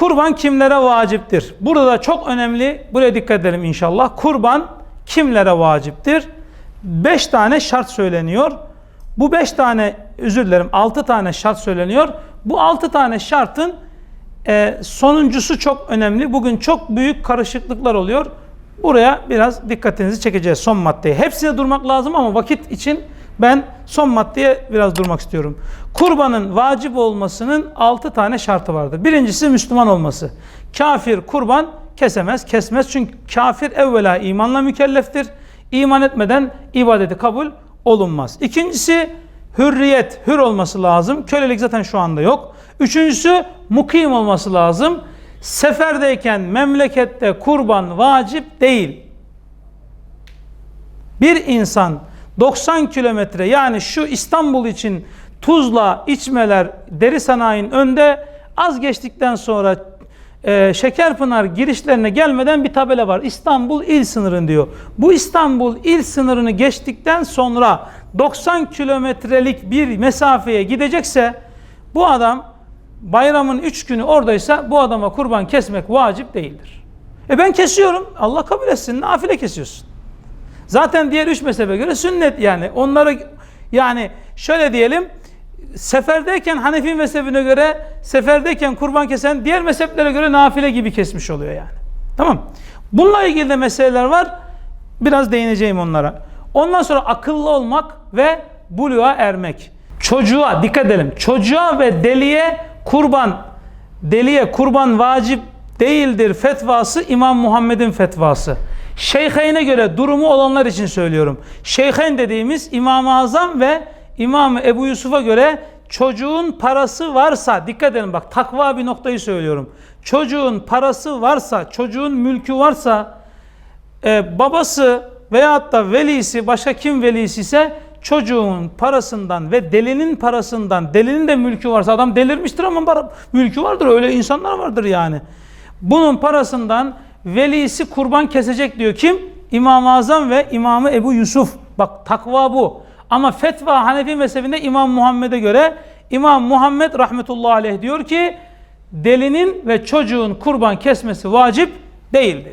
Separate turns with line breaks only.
Kurban kimlere vaciptir? Burada da çok önemli, buraya dikkat edelim inşallah. Kurban kimlere vaciptir? 5 tane şart söyleniyor. Bu 5 tane, özür dilerim 6 tane şart söyleniyor. Bu 6 tane şartın e, sonuncusu çok önemli. Bugün çok büyük karışıklıklar oluyor. Buraya biraz dikkatinizi çekeceğiz son maddeye. Hepsine durmak lazım ama vakit için ben son maddeye biraz durmak istiyorum. Kurbanın vacip olmasının 6 tane şartı vardır. Birincisi Müslüman olması. Kafir kurban kesemez, kesmez. Çünkü kafir evvela imanla mükelleftir. İman etmeden ibadeti kabul olunmaz. İkincisi hürriyet, hür olması lazım. Kölelik zaten şu anda yok. Üçüncüsü mukim olması lazım. Seferdeyken memlekette kurban vacip değil. Bir insan 90 kilometre yani şu İstanbul için Tuzla, İçmeler, deri sanayinin önde az geçtikten sonra e, Şekerpınar girişlerine gelmeden bir tabela var. İstanbul il sınırın diyor. Bu İstanbul il sınırını geçtikten sonra 90 kilometrelik bir mesafeye gidecekse bu adam bayramın 3 günü oradaysa bu adama kurban kesmek vacip değildir. E ben kesiyorum. Allah kabul etsin. Nafile kesiyorsun. Zaten diğer üç mezhebe göre sünnet yani. Onları yani şöyle diyelim seferdeyken Hanefi mezhebine göre seferdeyken kurban kesen diğer mezheplere göre nafile gibi kesmiş oluyor yani. Tamam. Bununla ilgili de meseleler var. Biraz değineceğim onlara. Ondan sonra akıllı olmak ve buluğa ermek. Çocuğa dikkat edelim. Çocuğa ve deliye kurban deliye kurban vacip değildir fetvası İmam Muhammed'in fetvası. Şeyheyne göre durumu olanlar için söylüyorum. Şeyheyn dediğimiz İmam-ı Azam ve İmam Ebu Yusuf'a göre çocuğun parası varsa dikkat edin bak takva bir noktayı söylüyorum. Çocuğun parası varsa, çocuğun mülkü varsa e, babası veyahut da velisi başka kim velisi ise çocuğun parasından ve delinin parasından delinin de mülkü varsa adam delirmiştir ama para, mülkü vardır öyle insanlar vardır yani. Bunun parasından velisi kurban kesecek diyor kim? İmam-ı Azam ve İmamı Ebu Yusuf. Bak takva bu. Ama fetva Hanefi mezhebinde İmam Muhammed'e göre İmam Muhammed rahmetullahi aleyh diyor ki delinin ve çocuğun kurban kesmesi vacip değildir.